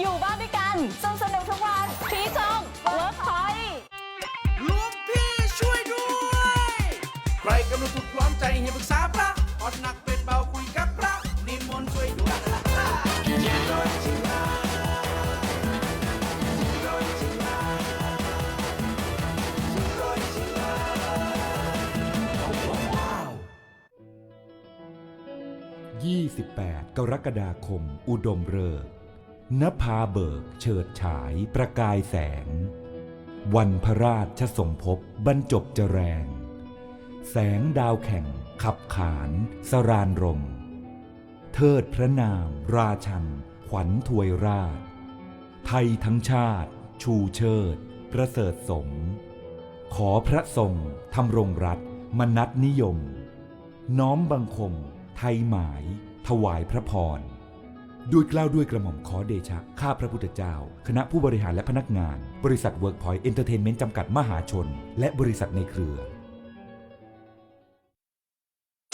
อยู่บ้านด้วยกันสนุกสนุกทุกวันพี่ชงเวิร์กพอยลุงพี่ช่วยด้วย ใครกำลังถูกข์ร้อมใจให้ปรึกษาพระอดหนักเป็นเบาคุยกับพระนิมนต์ช่วยด้วยยี่สิบแปดกรกฎาคม อุดมเริก นภาเบิกเฉิดฉายประกายแสง วันพระราชสมภพบรรจบเจแรง แสงดาวแข่งขับขานสรานรม เทิดพระนาม ราชัน ขวัญถวยราช ไทยทั้งชาติ ชูเชิด ประเสริฐสม ขอพระทรงทำรงรัฐมนัตนิยม น้อมบังคม ไทยหมาย ถวายพระพร ด้วยกล้าวด้วยกระหม่อมขอเดชะ ข้าพระพุทธเจ้า คณะผู้บริหารและพนักงาน บริษัทเวิร์กพอยต์เอนเตอร์เทนเมนต์จำกัดมหาชน และบริษัทในเครือ